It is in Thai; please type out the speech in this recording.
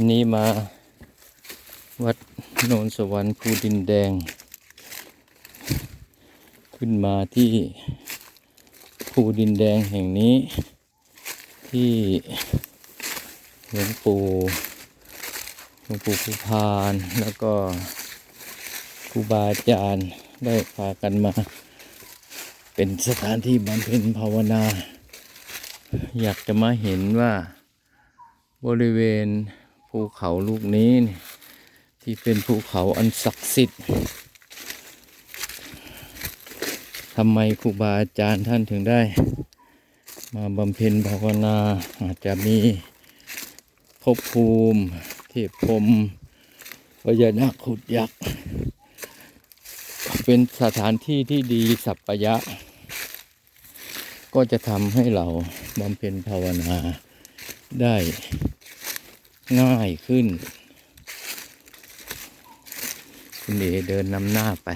วันนี้มาวัดโนนสวรรค์ภูดินแดง ขึ้นมาที่ภูดินแดงแห่งนี้ ที่หลวงปู่หลวงปู่ภูพานแล้วก็ครูบาอาจารย์ได้พากันมา เป็นสถานที่บำเพ็ญภาวนา อยากจะมาเห็นว่าบริเวณ ภูเขาลูกนี้นี่ที่เป็นภูเขาอันศักดิ์สิทธิ์ทำไมครูบาอาจารย์ท่านถึงได้ มาบำเพ็ญภาวนาอาจจะมีภพภูมิเทพพรมพญานาคขุดยักษ์ เป็นสถานที่ที่ดีสัปปายะ ก็จะทำให้เราบำเพ็ญภาวนาได้ ง่ายขึ้น คุณเอเดินนำหน้าไป